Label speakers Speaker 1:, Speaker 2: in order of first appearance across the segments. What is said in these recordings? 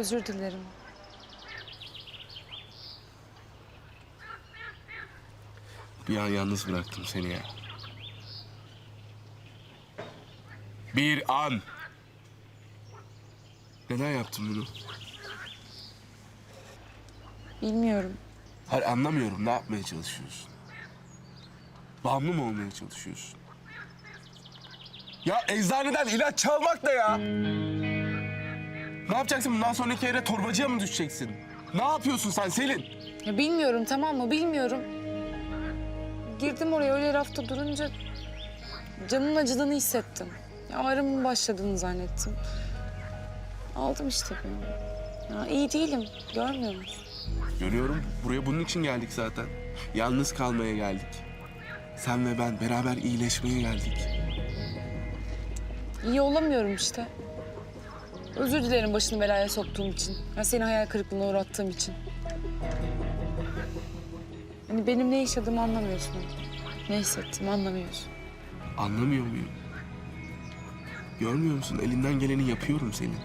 Speaker 1: Özür dilerim.
Speaker 2: Bir an yalnız bıraktım seni ya. Bir an. Neden yaptın bunu?
Speaker 1: Bilmiyorum.
Speaker 2: Hayır anlamıyorum. Ne yapmaya çalışıyorsun? Bağımlı mı olmaya çalışıyorsun? Ya eczaneden ilaç çalmak ne ya? Ne yapacaksın? Bundan sonraki yere torbacıya mı düşeceksin? Ne yapıyorsun sen Selin?
Speaker 1: Ya bilmiyorum tamam mı? Bilmiyorum. Girdim oraya öyle rafta durunca canımın acıdığını hissettim. Ya ağrımın başladığını zannettim. Aldım işte bunu. Ya iyi değilim. Görmüyor musun?
Speaker 2: Görüyorum. Buraya bunun için geldik zaten. Yalnız kalmaya geldik. Sen ve ben beraber iyileşmeye geldik.
Speaker 1: İyi olamıyorum işte. Özür dilerim başını belaya soktuğum için. Ya seni hayal kırıklığına uğrattığım için. Hani benim ne yaşadığımı anlamıyorsun. Ne hissettiğimi anlamıyorsun.
Speaker 2: Anlamıyor muyum? Görmüyor musun? Elinden geleni yapıyorum senin.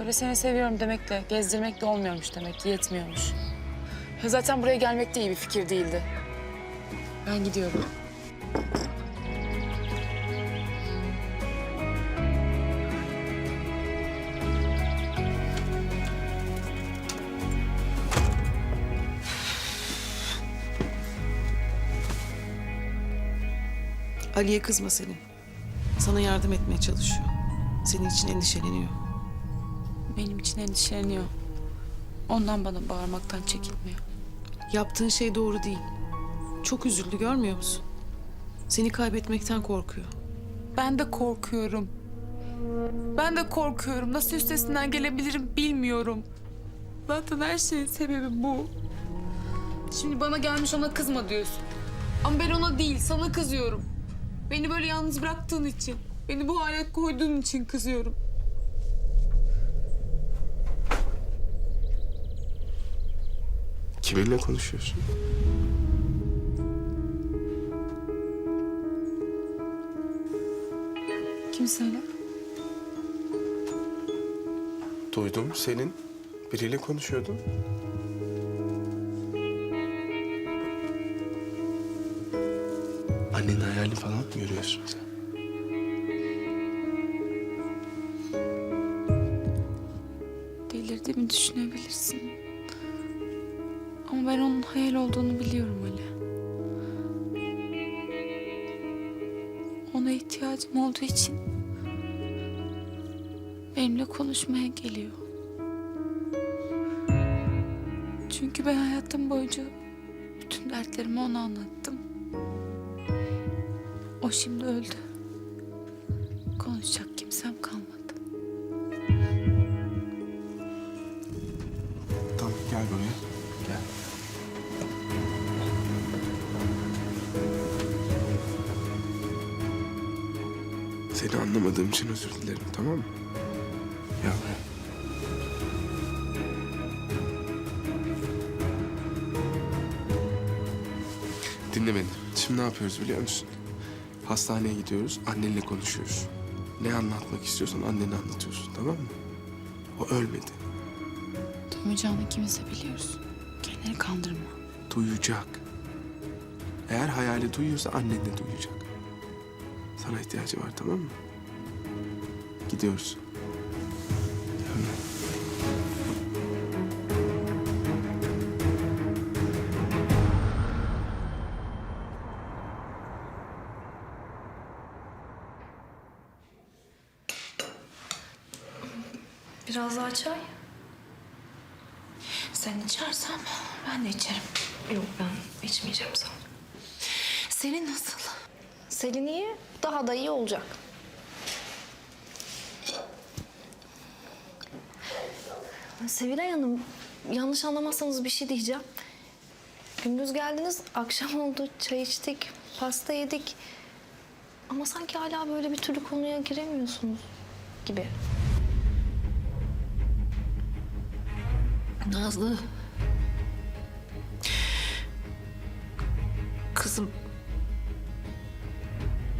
Speaker 1: Öyle seni seviyorum demekle, gezdirmek de olmuyormuş demek ki, yetmiyormuş. Ya zaten buraya gelmek de iyi bir fikir değildi. Ben gidiyorum.
Speaker 3: Ali'ye kızma Selin. Sana yardım etmeye çalışıyor. Senin için endişeleniyor.
Speaker 1: Benim için endişeleniyor. Ondan bana bağırmaktan çekinmiyor.
Speaker 3: Yaptığın şey doğru değil. Çok üzüldü görmüyor musun? Seni kaybetmekten korkuyor.
Speaker 1: Ben de korkuyorum. Ben de korkuyorum. Nasıl üstesinden gelebilirim bilmiyorum. Zaten her şeyin sebebi bu. Şimdi bana gelmiş ona kızma diyorsun. Ama ben ona değil, sana kızıyorum. Beni böyle yalnız bıraktığın için, beni bu hale koyduğun için kızıyorum.
Speaker 2: Kiminle konuşuyorsun?
Speaker 1: Kimseyle.
Speaker 2: Duydum senin. Biriyle konuşuyordun. Annenin hayalini falan mı görüyorsun sen?
Speaker 1: Delirdiğimi düşünebilirsin. Ama ben onun hayal olduğunu biliyorum Ali. Ona ihtiyacım olduğu için benimle konuşmaya geliyor. Çünkü ben hayatım boyunca bütün dertlerimi ona anlattım. O şimdi öldü. Konuşacak kimsem kalmadı.
Speaker 2: Tamam gel buraya. Gel. Seni anlamadığım için özür dilerim tamam mı? Gel buraya. Dinle beni. Şimdi ne yapıyoruz biliyor musun? Hastaneye gidiyoruz, annenle konuşuyoruz. Ne anlatmak istiyorsan annene anlatıyorsun tamam mı? O ölmedi.
Speaker 1: Duymayacağını kimse biliyorsun. Kendini kandırma.
Speaker 2: duyacak. Eğer hayali duyuyorsa annen de duyacak. Sana ihtiyacı var tamam mı? Gidiyoruz. Hemen.
Speaker 4: Biraz daha çay.
Speaker 5: Sen içersen ben de içerim.
Speaker 4: Yok ben içmeyeceğim sağ ol.
Speaker 5: Selin nasıl?
Speaker 4: Selin iyi, daha da iyi olacak. Sevilay Hanım, yanlış anlamazsanız bir şey diyeceğim. Gündüz geldiniz, akşam oldu, çay içtik, pasta yedik. Ama sanki hala böyle bir türlü konuya giremiyorsunuz gibi.
Speaker 5: Nazlı. Kızım.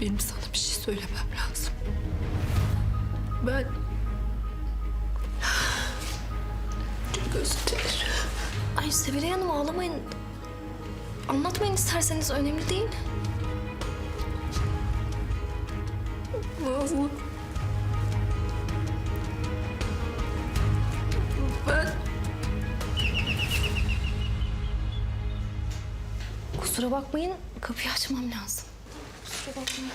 Speaker 5: Benim sana bir şey söylemem lazım. Ben...
Speaker 4: Dün Gözüm Ay Sevilay Hanım ağlamayın. Anlatmayın isterseniz önemli değil. Nazlı. Kusura bakmayın kapıyı açmam lazım. Kusura bakmayın.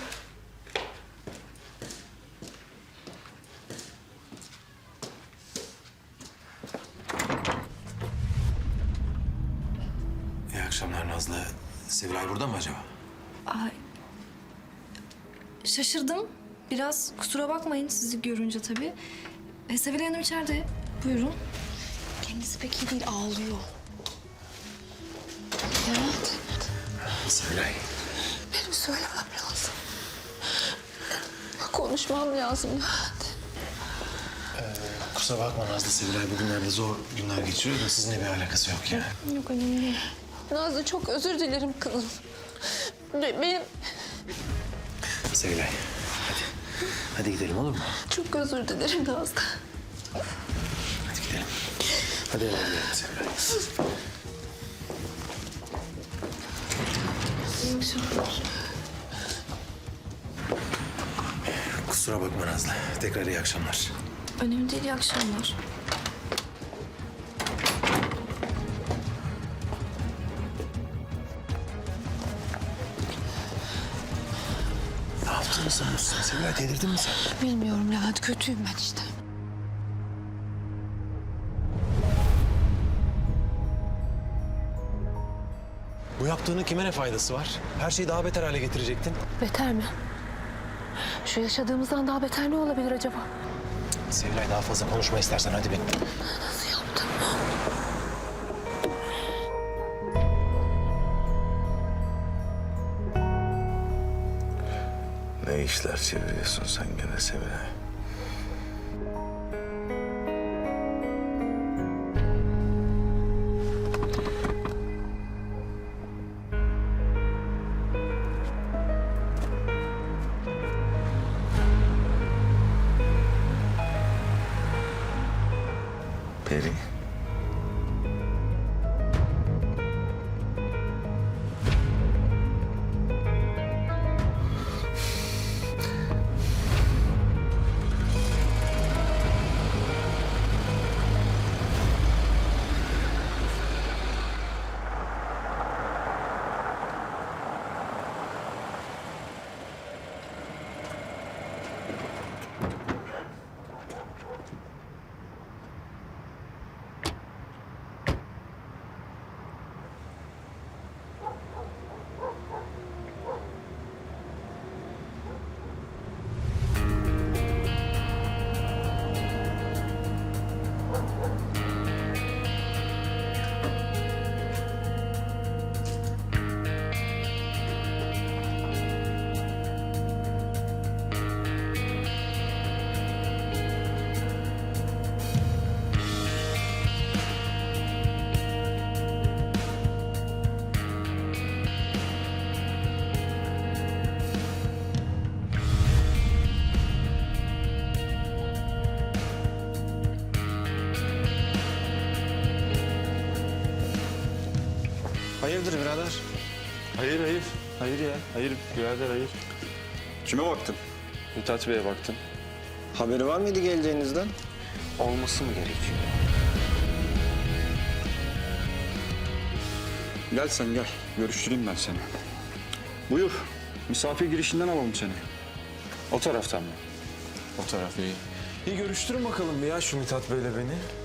Speaker 6: İyi akşamlar Nazlı. Sevilay burada mı acaba?
Speaker 4: Ay. Şaşırdım. Biraz kusura bakmayın sizi görünce tabii. E, Sevilay Hanım içeride. Buyurun. Kendisi pek iyi değil, ağlıyor.
Speaker 6: Sevilay.
Speaker 5: benim söylemem lazım. Konuşmam lazım Levent.
Speaker 6: Kusura bakma Nazlı. Sevilay bugünlerde zor günler geçiriyor da sizinle bir alakası yok yani.
Speaker 4: Yok önemli değil.
Speaker 5: Nazlı çok özür dilerim kızım. Be- Benim
Speaker 6: Sevilay. Hadi. Hadi gidelim olur mu?
Speaker 5: çok özür dilerim Nazlı.
Speaker 6: Hadi gidelim. Hadi eve gidelim Sevilay. Kusura bakma Nazlı. Tekrar iyi akşamlar.
Speaker 4: Önemli değil, iyi akşamlar.
Speaker 6: Ne yaptığını sanıyorsun Sevilay? Delirdin mi sen?
Speaker 5: Bilmiyorum Levent, kötüyüm ben işte.
Speaker 6: Yaptığının kime ne faydası var? Her şeyi daha beter hale getirecektin.
Speaker 5: Beter mi? Şu yaşadığımızdan daha beter ne olabilir acaba?
Speaker 6: Sevilay daha fazla konuşma istersen hadi bin.
Speaker 5: Nasıl yaptım?
Speaker 7: Ne işler çeviriyorsun sen gene Sevilay? fascinating.
Speaker 6: Hayırdır birader?
Speaker 8: Hayır hayır. Hayır ya. Hayır birader hayır.
Speaker 9: Kime baktın?
Speaker 8: Mithat Bey'e baktım.
Speaker 9: Haberi var mıydı geleceğinizden?
Speaker 8: Olması mı gerekiyor?
Speaker 9: Gel sen gel. Görüştüreyim ben seni. Buyur. Misafir girişinden alalım seni.
Speaker 8: O taraftan mı?
Speaker 2: O taraf iyi. İyi görüştürün bakalım bir ya şu Mithat Bey'le beni.